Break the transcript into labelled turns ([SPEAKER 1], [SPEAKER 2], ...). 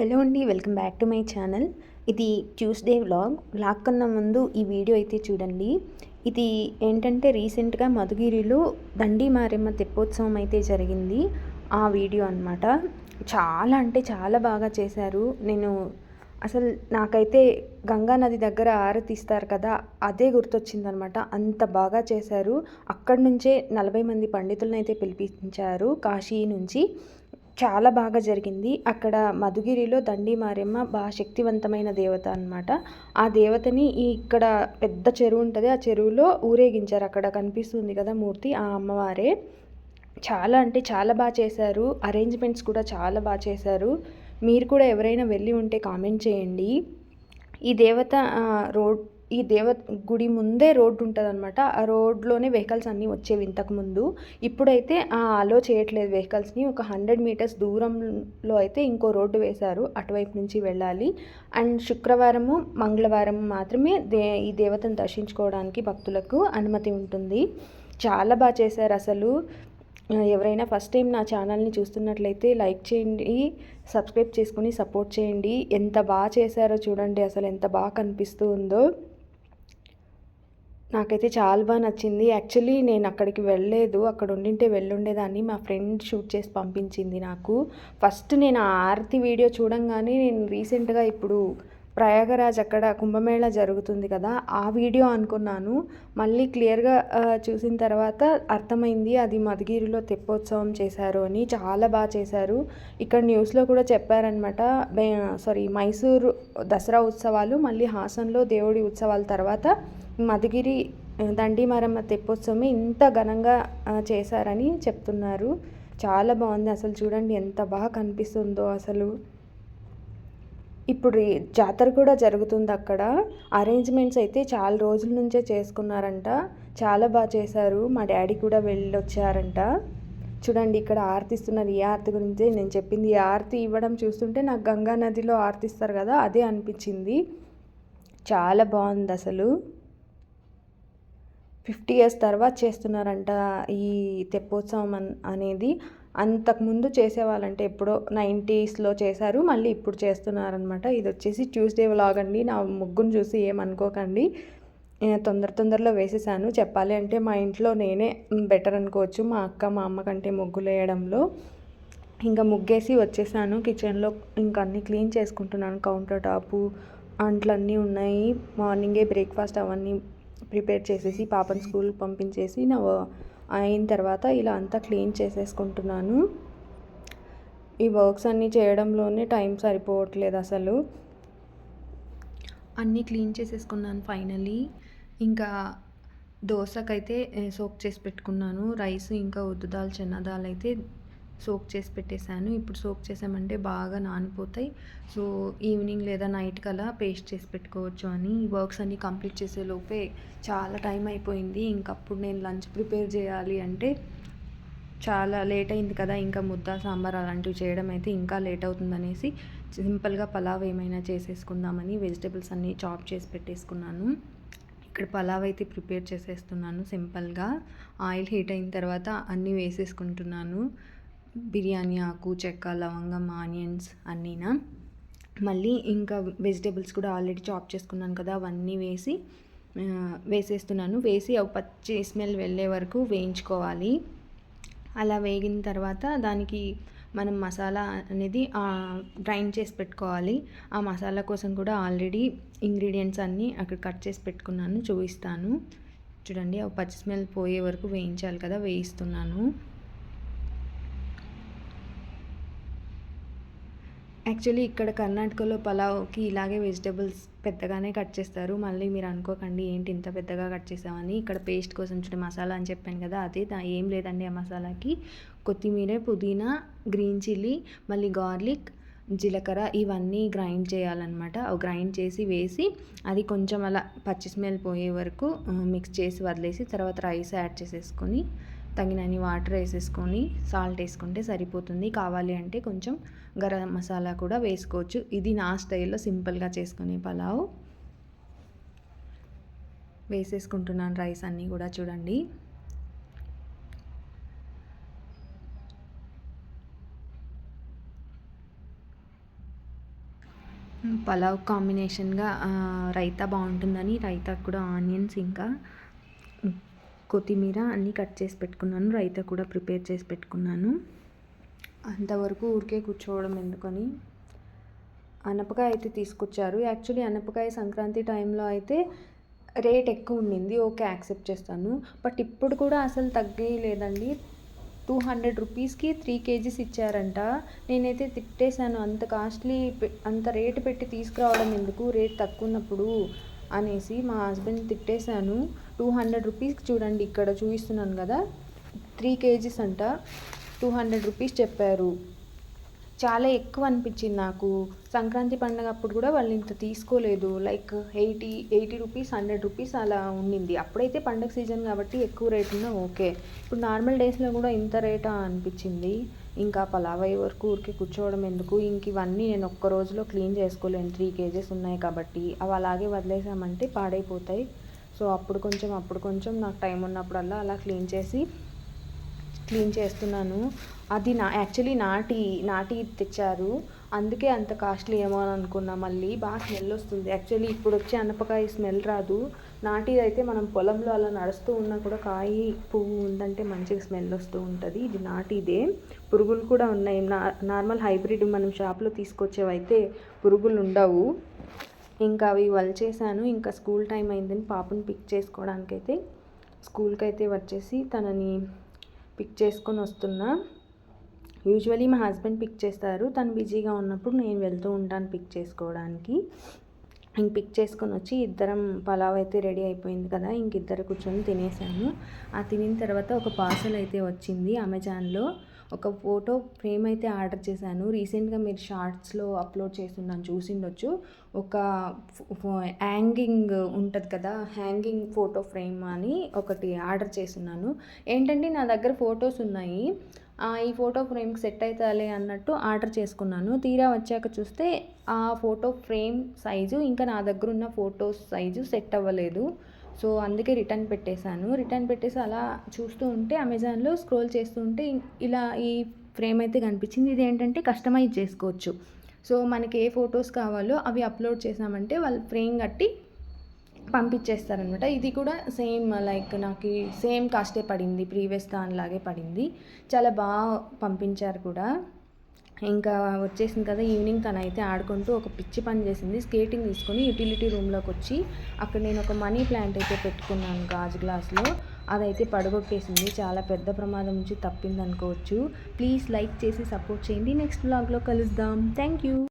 [SPEAKER 1] Hello అండి welcome back to my channel. ఇది Tuesday vlog. Vlog కన్నా ముందు ఈ వీడియో అయితే చూడండి. ఇది ఏంటంటే రీసెంట్గా మధుగిరిలో దండి మారెమ్మ తెప్పోత్సవం అయితే జరిగింది. ఆ వీడియో అనమాట చాలా అంటే చాలా బాగా చేశారు. నేను అసలు నాకైతే గంగా నది దగ్గర ఆరతిస్తారు కదా అదే గుర్తొచ్చిందనమాట అంత బాగా చేశారు. అక్కడి నుంచే నలభై మంది పండితులను అయితే పిలిపించారు కాశీ నుంచి. చాలా బాగా జరిగింది. అక్కడ మధుగిరిలో దండి మారెమ్మ బాగా శక్తివంతమైన దేవత అనమాట ఆ దేవతని ఈ ఇక్కడ పెద్ద చెరువు ఉంటుంది. ఆ చెరువులో ఊరేగించారు. అక్కడ కనిపిస్తుంది కదా మూర్తి ఆ అమ్మవారే. చాలా అంటే చాలా బాగా చేశారు. అరేంజ్మెంట్స్ కూడా చాలా బాగా చేశారు. మీరు కూడా ఎవరైనా వెళ్ళి ఉంటే కామెంట్ చేయండి. ఈ దేవత రోడ్ ఈ దేవ గుడి ముందే రోడ్డు ఉంటుంది అనమాట ఆ రోడ్లోనే వెహికల్స్ అన్నీ వచ్చేవి ఇంతకుముందు. ఇప్పుడైతే అలో చేయట్లేదు వెహికల్స్ని. ఒక హండ్రెడ్ మీటర్స్ దూరంలో అయితే ఇంకో రోడ్డు వేశారు. అటువైపు నుంచి వెళ్ళాలి. అండ్ శుక్రవారము మంగళవారం మాత్రమే దే ఈ దేవతను దర్శించుకోవడానికి భక్తులకు అనుమతి ఉంటుంది. చాలా బాగా చేశారు అసలు. ఎవరైనా ఫస్ట్ టైం నా ఛానల్ని చూస్తున్నట్లయితే లైక్ చేయండి సబ్స్క్రైబ్ చేసుకుని సపోర్ట్ చేయండి. ఎంత బాగా చేశారో చూడండి అసలు ఎంత బాగా కనిపిస్తూ ఉందో నాకైతే చాలా బాగా నచ్చింది. యాక్చువల్లీ నేను అక్కడికి వెళ్ళలేదు. అక్కడ ఉండింటే వెళ్ళుండేదాన్ని. మా ఫ్రెండ్ షూట్ చేసి పంపించింది నాకు. ఫస్ట్ నేను ఆ ఆరతి వీడియో చూడంగానే నేను రీసెంట్గా ఇప్పుడు ప్రయాగరాజ్ అక్కడ కుంభమేళ జరుగుతుంది కదా ఆ వీడియో అనుకున్నాను. మళ్ళీ క్లియర్గా చూసిన తర్వాత అర్థమైంది అది మధుగిరిలో తెప్పోత్సవం చేశారు అని చాలా బాగా చేశారు. ఇక్కడ న్యూస్లో కూడా చెప్పారనమాట సారీ మైసూరు దసరా ఉత్సవాలు మళ్ళీ హాసన్లో దేవుడి ఉత్సవాల తర్వాత మధుగిరి దండి మరమ్మ తెప్పోత్సవమే ఇంత ఘనంగా చేశారని చెప్తున్నారు. చాలా బాగుంది అసలు చూడండి ఎంత బాగా కనిపిస్తుందో అసలు. ఇప్పుడు జాతర కూడా జరుగుతుంది అక్కడ. అరేంజ్మెంట్స్ అయితే చాలా రోజుల నుంచే చేసుకున్నారంట. చాలా బాగా చేశారు. మా డాడీ కూడా వెళ్ళొచ్చారంట. చూడండి ఇక్కడ ఆర్తిస్తున్నారు. ఈ ఆర్తి గురించి నేను చెప్పింది. ఈ ఆర్తి ఇవ్వడం చూస్తుంటే నాకు గంగా నదిలో ఆర్తిస్తారు కదా అదే అనిపించింది. చాలా బాగుంది అసలు. ఫిఫ్టీ ఇయర్స్ తర్వాత చేస్తున్నారంట ఈ తెప్పోత్సవం అనేది. అంతకుముందు చేసేవాళ్ళంటే ఎప్పుడో నైంటీస్లో చేశారు మళ్ళీ ఇప్పుడు చేస్తున్నారనమాట ఇది వచ్చేసి ట్యూస్డే వ్లాగ్ అండి. నా ముగ్గును చూసి ఏమనుకోకండి. తొందర తొందరలో వేసేసాను. చెప్పాలి అంటే మా ఇంట్లో నేనే బెటర్ అనుకోవచ్చు. మా అక్క మా అమ్మ కంటే ముగ్గులు వేయడంలో. ఇంకా ముగ్గేసి వచ్చేసాను. కిచెన్లో ఇంకా అన్నీ క్లీన్ చేసుకుంటున్నాను. కౌంటర్ టాపు అంట్లన్నీ ఉన్నాయి. మార్నింగే బ్రేక్ఫాస్ట్ అవన్నీ ప్రిపేర్ చేసేసి పాపని స్కూల్ పంపించేసి నా అయిన తర్వాత ఇలా అంతా క్లీన్ చేసేసుకుంటున్నాను. ఈ వర్క్స్ అన్నీ చేయడంలోనే టైం సరిపోవట్లేదు అసలు. అన్నీ క్లీన్ చేసేసుకున్నాను ఫైనలీ. ఇంకా దోశకైతే సోక్ చేసి పెట్టుకున్నాను. రైస్ ఇంకా ఉద్దు దాల్ అయితే సోక్ చేసి పెట్టేశాను. ఇప్పుడు సోక్ చేసామంటే బాగా నానిపోతాయి. సో ఈవినింగ్ లేదా నైట్ కల్లా పేస్ట్ చేసి పెట్టుకోవచ్చు అని. ఈ వర్క్స్ అన్నీ కంప్లీట్ చేసే లోపే చాలా టైం అయిపోయింది. ఇంకప్పుడు నేను లంచ్ ప్రిపేర్ చేయాలి అంటే చాలా లేట్ అయింది కదా. ఇంకా ముద్ద సాంబార్ అలాంటివి చేయడం అయితే ఇంకా లేట్ అవుతుందనేసి సింపుల్గా పలావ్ ఏమైనా చేసేసుకుందామని వెజిటేబుల్స్ అన్నీ చాప్ చేసి పెట్టేసుకున్నాను. ఇక్కడ పలావ్ అయితే ప్రిపేర్ చేసేస్తున్నాను సింపుల్గా. ఆయిల్ హీట్ అయిన తర్వాత అన్నీ వేసేసుకుంటున్నాను. బిర్యానీ ఆకు చెక్క లవంగం ఆనియన్స్ అన్నీనా? మళ్ళీ ఇంకా వెజిటేబుల్స్ కూడా ఆల్రెడీ చాప్ చేసుకున్నాను కదా అవన్నీ వేసి వేసేస్తున్నాను. వేసి అవి పచ్చి స్మెల్ వెళ్ళే వరకు వేయించుకోవాలి. అలా వేగిన తర్వాత దానికి మనం మసాలా అనేది గ్రైండ్ చేసి పెట్టుకోవాలి. ఆ మసాలా కోసం కూడా ఆల్రెడీ ఇంగ్రీడియంట్స్ అన్నీ అక్కడ కట్ చేసి పెట్టుకున్నాను చూపిస్తాను. చూడండి అవి పచ్చి స్మెల్ పోయే వరకు వేయించాలి కదా వేయిస్తున్నాను. యాక్చువల్లీ ఇక్కడ కర్ణాటకలో పలావ్కి ఇలాగే వెజిటేబుల్స్ పెద్దగానే కట్ చేస్తారు. మళ్ళీ మీరు అనుకోకండి ఏంటి ఇంత పెద్దగా కట్ చేసామని ఇక్కడ పేస్ట్ కోసం చూడ మసాలా అని చెప్పాను కదా అదే ఏం లేదండి ఆ మసాలాకి. కొత్తిమీర పుదీనా గ్రీన్ చిల్లీ మళ్ళీ గార్లిక్ జీలకర్ర ఇవన్నీ గ్రైండ్ చేయాలన్నమాట. గ్రైండ్ చేసి వేసి అది కొంచెం అలా పచ్చి స్మెల్ పోయే వరకు మిక్స్ చేసి వదిలేసి తర్వాత రైస్ యాడ్ చేసేసుకొని తగినన్ని వాటర్ వేసేసుకొని సాల్ట్ వేసుకుంటే సరిపోతుంది. కావాలి అంటే కొంచెం గరం మసాలా కూడా వేసుకోవచ్చు. ఇది నా స్టైల్లో సింపుల్గా చేసుకునే పలావ్. వేసేసుకుంటున్నాను రైస్ అన్నీ కూడా చూడండి. పలావ్ కాంబినేషన్గా రైతా బాగుంటుందని రైతా కూడా ఆనియన్స్ ఇంకా కొత్తిమీర అన్నీ కట్ చేసి పెట్టుకున్నాను. రైతా కూడా ప్రిపేర్ చేసి పెట్టుకున్నాను. అంతవరకు ఊరికే కూర్చోవడం ఎందుకని? అనపకాయ అయితే తీసుకొచ్చారు. యాక్చువల్లీ అనపకాయ సంక్రాంతి టైంలో అయితే రేట్ ఎక్కువ ఉండింది. ఓకే యాక్సెప్ట్ చేస్తాను. బట్ ఇప్పుడు కూడా అసలు తగ్గలేదండి. టూ హండ్రెడ్ రూపీస్కి త్రీ కేజీస్ ఇచ్చారంట. నేనైతే తిట్టేశాను. అంత కాస్ట్లీ అంత రేటు పెట్టి తీసుకురావడం ఎందుకు? రేట్ తక్కువ ఉన్నప్పుడు అనేసి మా హస్బెండ్ తిట్టేశాను. టూ హండ్రెడ్ రూపీస్కి చూడండి ఇక్కడ చూపిస్తున్నాను కదా. త్రీ కేజీస్ అంట. టూ హండ్రెడ్ రూపీస్ చెప్పారు. చాలా ఎక్కువ అనిపించింది నాకు. సంక్రాంతి పండగ అప్పుడు కూడా వాళ్ళు ఇంత తీసుకోలేదు. Like eighty eighty rupees hundred rupees అలా ఉండింది. అప్పుడైతే పండగ సీజన్ కాబట్టి ఎక్కువ రేట్ ఉన్నా ఓకే. ఇప్పుడు నార్మల్ డేస్లో కూడా ఇంత రేటా అనిపించింది. ఇంకా పలావ్ అయ్యే వరకు ఊరికే కూర్చోవడం ఎందుకు? ఇంక ఇవన్నీ నేను ఒక్క రోజులో క్లీన్ చేసుకోలేను. త్రీ కేజెస్ ఉన్నాయి కాబట్టి అవి అలాగే వదిలేసామంటే పాడైపోతాయి. సో అప్పుడు కొంచెం అప్పుడు కొంచెం నాకు టైం ఉన్నప్పుడల్లా అలా క్లీన్ చేసి క్లీన్ చేస్తున్నాను. అది నా యాక్చువల్లీ నాటి నాటి తెచ్చారు. అందుకే అంత కాస్ట్లీ ఏమో అని అనుకున్నా. మళ్ళీ బాగా స్మెల్ వస్తుంది. యాక్చువల్లీ ఇప్పుడు వచ్చే అనపకాయ స్మెల్ రాదు. నాటిది అయితే మనం పొలంలో అలా నడుస్తూ ఉన్నా కూడా కాయ పువ్వు ఉందంటే మంచిగా స్మెల్ వస్తూ ఉంటుంది. ఇది నాటిదే. పురుగులు కూడా ఉన్నాయి. నా నార్మల్ హైబ్రిడ్ మనం షాప్లో తీసుకొచ్చేవైతే పురుగులు ఉండవు ఇంకా అవి వలిచేసాను ఇంకా స్కూల్ టైం అయిందని పాపను పిక్ చేసుకోవడానికైతే స్కూల్కి అయితే వచ్చేసి తనని పిక్ చేసుకొని వస్తున్నా. యూజువలీ మా హస్బెండ్ పిక్ చేస్తారు. తను బిజీగా ఉన్నప్పుడు నేను వెళ్తూ ఉంటాను పిక్ చేసుకోవడానికి. ఇంక పిక్ చేసుకొని వచ్చి ఇద్దరం పలావ్ అయితే రెడీ అయిపోయింది కదా ఇంక ఇద్దరు కూర్చొని తినేసాము. ఆ తినిన తర్వాత ఒక పార్సల్ అయితే వచ్చింది అమెజాన్లో ఒక ఫోటో ఫ్రేమ్ అయితే ఆర్డర్ చేశాను. రీసెంట్గా మీరు షార్ట్స్లో అప్లోడ్ చేస్తున్నాను చూసిండొచ్చు. ఒక హ్యాంగింగ్ ఉంటుంది కదా హ్యాంగింగ్ ఫోటో ఫ్రేమ్ అని ఒకటి ఆర్డర్ చేస్తున్నాను. ఏంటంటే నా దగ్గర ఫొటోస్ ఉన్నాయి. ఈ ఫోటో ఫ్రేమ్కి సెట్ అవుతాలే అన్నట్టు ఆర్డర్ చేసుకున్నాను. తీరా వచ్చాక చూస్తే ఆ ఫోటో ఫ్రేమ్ సైజు ఇంకా నా దగ్గర ఉన్న ఫోటోస్ సైజు సెట్ అవ్వలేదు. సో అందుకే రిటర్న్ పెట్టేశాను. రిటర్న్ పెట్టేసి అలా చూస్తూ ఉంటే అమెజాన్లో స్క్రోల్ చేస్తూ ఉంటే ఇలా ఈ ఫ్రేమ్ అయితే కనిపించింది. ఇది ఏంటంటే కస్టమైజ్ చేసుకోవచ్చు. సో మనకి ఏ ఫొటోస్ కావాలో అవి అప్లోడ్ చేసామంటే వాళ్ళు ఫ్రేమ్ కట్టి పంపించేస్తారనమాట. ఇది కూడా సేమ్ లైక్ నాకు సేమ్ కాస్టే పడింది ప్రీవియస్ దానిలాగే పడింది. చాలా బాగా పంపించారు కూడా. ఇంకా వచ్చేసింది కదా ఈవినింగ్ తను అయితే ఆడుకుంటూ ఒక పిచ్చి పని చేసింది స్కేటింగ్ తీసుకొని యూటిలిటీ రూమ్లోకి వచ్చి అక్కడ నేను ఒక మనీ ప్లాంట్ అయితే పెట్టుకున్నాను గాజు గ్లాస్లో. అదైతే పడగొట్టేసింది చాలా పెద్ద ప్రమాదం నుంచి తప్పింది అనుకోవచ్చు ప్లీజ్ లైక్ చేసి సపోర్ట్ చేయండి. నెక్స్ట్ బ్లాగ్లో కలుద్దాం. Thank you